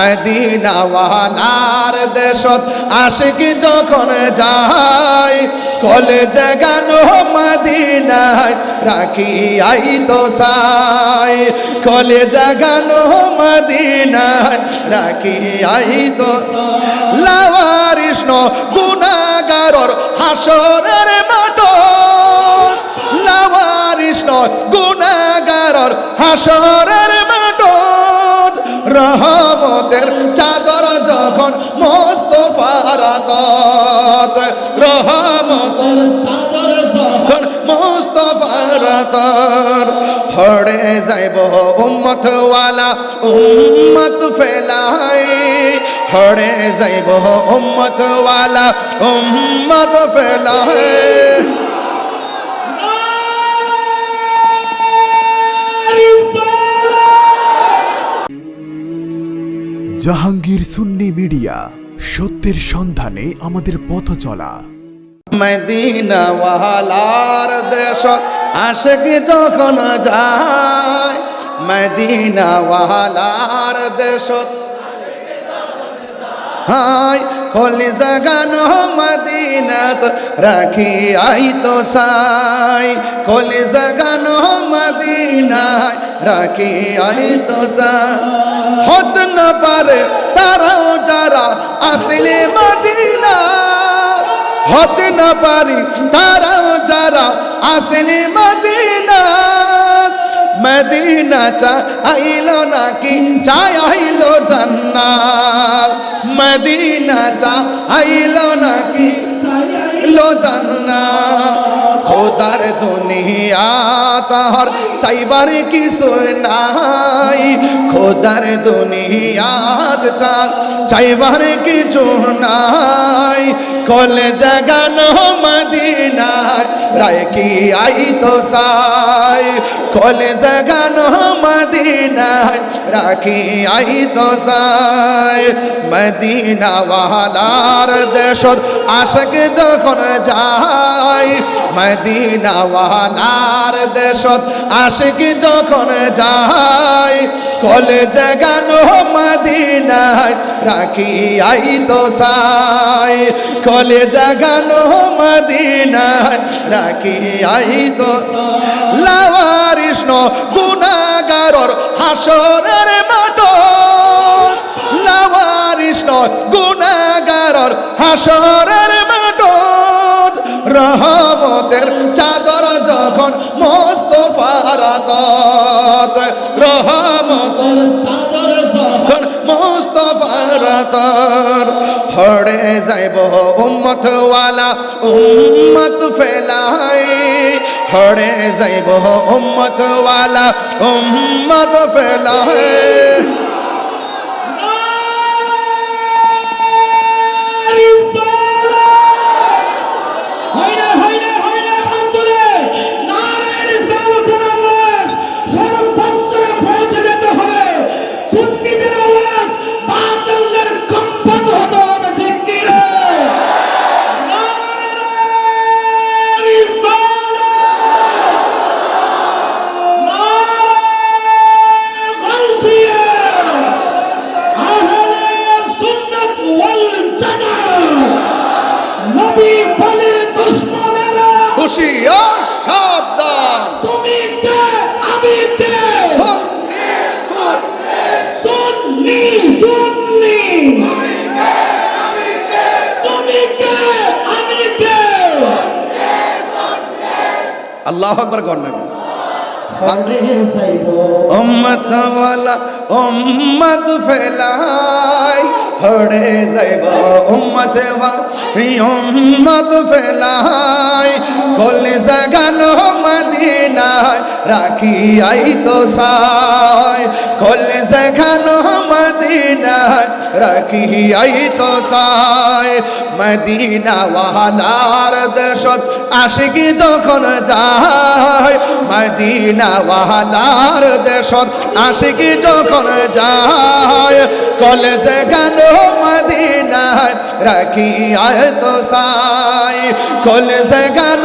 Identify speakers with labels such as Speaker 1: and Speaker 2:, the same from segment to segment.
Speaker 1: মদিনাওয়ালার দেশত আশিক যখন যায় কলে জাগানো মদিনায় রাখি আই তো সাই। কলে জাগানো মদিনায় রাখি আই তো লাওয়ারিষ্ণ গুণাগারর হাসরের মাঠ। লাওয়ারিষ্ণ গুণাগারর হাসরের মাঠ। রহমতের আতত হড়ে যাইব উম্মত ওয়ালা উম্মত ফেলাই। হড়ে যাইব উম্মত ওয়ালা উম্মত ফেলাই।
Speaker 2: জাহাঙ্গীর সুন্নি মিডিয়া, সত্যের সন্ধানে আমাদের পথ চলা।
Speaker 1: মদিনা ওয়ালার দেশ আশেক যখন যায় মদিনা ওয়ালার দেশ হাই কলি জাগানো মদিনাত রাখি আই তো সাই কলি জাগানো মদিনায় রাখি আই তো সাই হত না পারে তারাও যারা আসলে মদিনা হতে না পারি, তারাও যারা আসলে মদিনা। মদিনা চা আইল নাকি চাই আইল জান্নাত। মদিনা চা আইল নাকি লো জান্নাত। খোদার দুনিয়া তাহার সাইবার কিছু নাই। খোদার দুনিয়াত চান চাইবার কিছু নাই। কলে জাগানো মদিনায়, রায় কি আই তো সাই। কলে জাগানো মদিনায় রাখি আই তো সাই মদিনা ওয়ালার দেশত আশক যখন যায় মদিনা ওয়ালার দেশত আশিক যখন যায় কলে জাগানো মদিনায় রাখি আই সাই কলে জাগানো মদিনায় রাখি আই তো লাওয়ারিষ্ণ গুণাগারর হাসরের মাঠ লাওয়ারিষ্ণ গুণাগারর হাসরের মাঠ রহমতের চাদর যখন মোস্তফার রহমতের চাদর যখন মোস্তফার হড়ে যাইব উম্মত ওয়ালা উম্মত ফেলাই হড়ে যাইব উম্মত ওয়ালা উম্মত ফেলাই সুন্নি আল্লাহ আকবার
Speaker 3: হরে সাইব
Speaker 1: উম্মত ওয়ালা উম্মত ফেলাই হড়ে যাইব। উম্মত ওয়াই উম্মত ফেলাই কলে জাগানো রাখি আই তো সাই কলে জাগানো মদিনায় আই তো সাই মদিনা ওয়ালার দেশত আশিকি যখন যায় মদিনা ওয়ালার দেশত আশিকি যখন যায় কলেজে গান মদিনায় আয় তো সাই কলেজে গান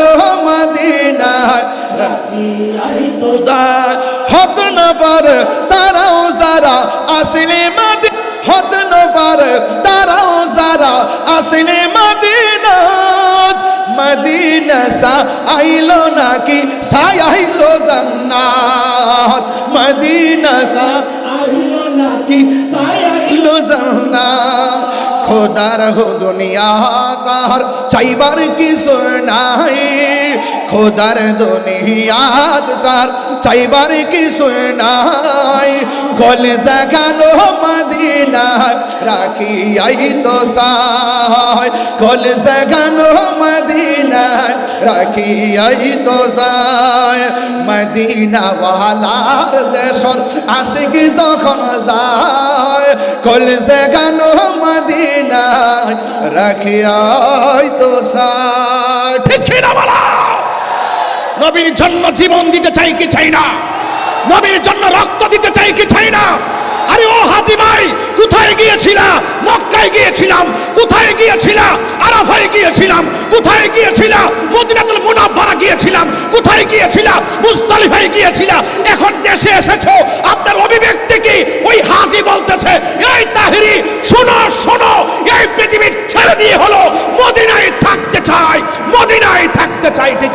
Speaker 1: সাই হত না পারে তারাও যারা আসলে মাদি হত আসলে মদিনাত মদিনা। সা নাকি? সাই আইলো জান্নাত। মদিনা সা
Speaker 3: আইলো নাকি? সায়া
Speaker 1: আইলো জান্নাত। খোদার হো দুনিয়া তার চাইবার কিছু নাই। খোদার দুনিয়াত চার চাইবার কিছু নাই। কল জাগানো মদিনা রাখি আই তো সাই কল জাগানো মদিনা রাখি আই তো সাই মদিনা ওয়ালার দেশর আশিক যখন যায় কল জাগানো মদিনা রাখি আই তো সাই ঠিক কি না বলা?
Speaker 4: নবীর জন্য জীবন দিতে চাই কি চাই না? নবীর জন্য রক্ত দিতে চাই কি চাই না? আরে ও হাজি ভাই, কোথায় গিয়েছিলা? মক্কায় গিয়েছিলাম। কোথায় গিয়েছিলা? আরাফায় গিয়েছিলাম। কোথায় গিয়েছিলা? মদিনাতুল মুনাফারা গিয়েছিলাম। কোথায় গিয়েছিলা? মুস্তালিফায় গিয়েছিলা। এখন দেশে এসেছ। আপনার অভিব্যক্তি কি? ওই হাজি বলতেছে, এই তাহিরি, শোনো শোনো, এই পৃথিবীর ছেড়ে দিয়ে হলো। মদিনায় থাকতে চাই, মদিনায় থাকতে চাই, ঠিক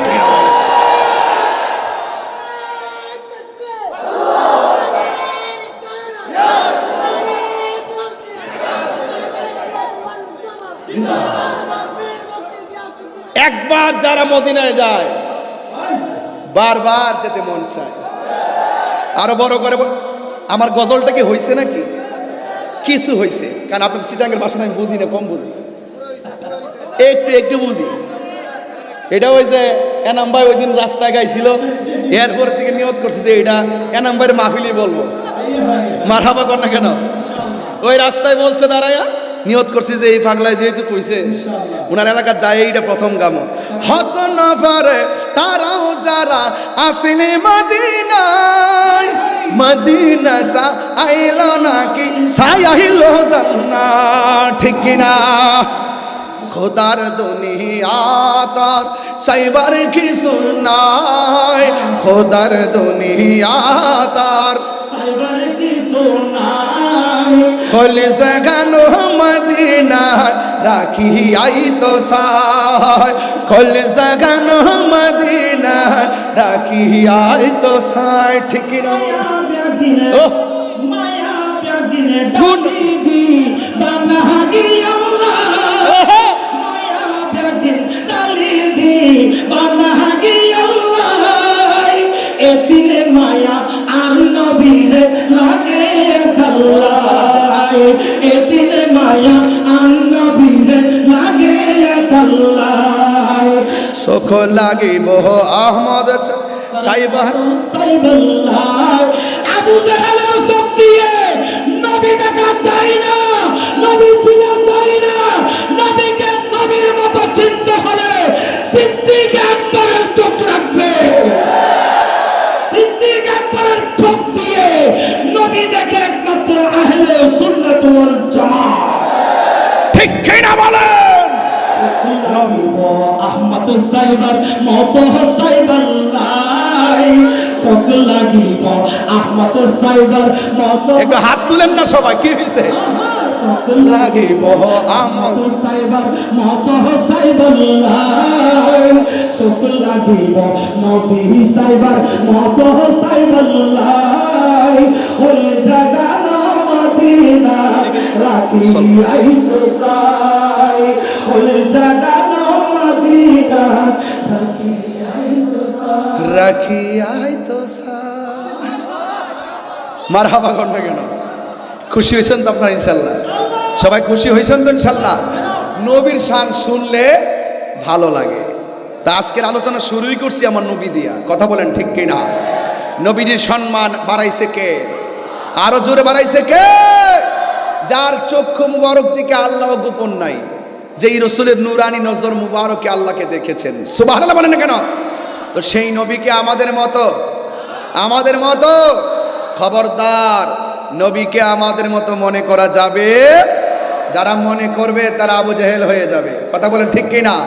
Speaker 4: একবার যারা মদিনায় যায়,
Speaker 1: বারবার যেতে মন চায়। আরও বড় করে আমার গজলটা কি হয়েছে নাকি? কিছু হয়েছে কারণ আপনাদের চিটাঙ্গের ভাষণ আমি বুঝি না, কম বুঝি। একটু একটু বুঝি। এটা ওই যে এনাম ভাই ওই দিন রাস্তায় গাইছিল এরপরের থেকে নিয়ত করছে যে এটা এনাম ভাইয়ের মাহফিলি বলব। মারহাবা কর না কেন? ওই রাস্তায় বলছে, দাঁড়ায়া। নিয়ত করছি যে এই পাগলায় যেহেতু কইছে ওনার এলাকার যায় এইটা প্রথম গাম। হত না পারে তারাও যারা আসলে মদিনায় মদিনা সা আইল নাকি সাই আইল জান্না ঠিক কিনা? খোদার দুনিয়া তার সাইবার কিছু নাই খোদার দুনিয়া তার
Speaker 3: সাইবার কি সোনাই
Speaker 1: খোল জাগানো মদিনা রাখি আই তো সাই খোল জাগানো মদিনা রাখি আই তো সাই ঠিক না? ও।
Speaker 3: মায়া ব্যাগিনে ডালি দি
Speaker 1: চোখ লাগিব আহমদ চাইবার
Speaker 3: আবু জাহালের শক্তি নবী দেখা চাই না নবী চিনা সাইবার মত সাইবার লাই চোখ লাগিব আহমদ সাইবার মত
Speaker 1: একটু হাত তুলেন না সবাই কি হয়েছে লাগিব আমদ
Speaker 3: সাইবার মত সাইবার লাই চোখ লাগিব নবী সাইবার মত সাইবার লাই ওই জায়গা মদিনা রাতি আইতো সাই ওই জায়গা সাই
Speaker 1: রাখি আই তো মার হাবা কর কেন? খুশি হয়েছেন তো আপনার ইনশাল্লাহ? সবাই খুশি হয়েছেন তো ইনশাল্লাহ? নবীর শান শুনলে ভালো লাগে। তা আজকের আলোচনা শুরুই করছি আমার নবী দিয়া। কথা বলেন ঠিক কিনা? নবীর সম্মান বাড়াইছে কে? আরও জোরে বাড়াইছে কে? যার চক্ষু মুবারক দিকে আল্লাহ গোপন নাই। যেই রসুলের নুরানি নজর মুবারকে আল্লাহকে দেখেছেন। সুবাহ বলেন না কেন? তো সেই নবীকে আমাদের মতো? আমাদের মতো? খবরদার। নবীকে আমাদের মতো মনে করা যাবে? যারা মনে করবে তারা আবু জাহেল হয়ে যাবে। কথা বলেন ঠিক কিনা?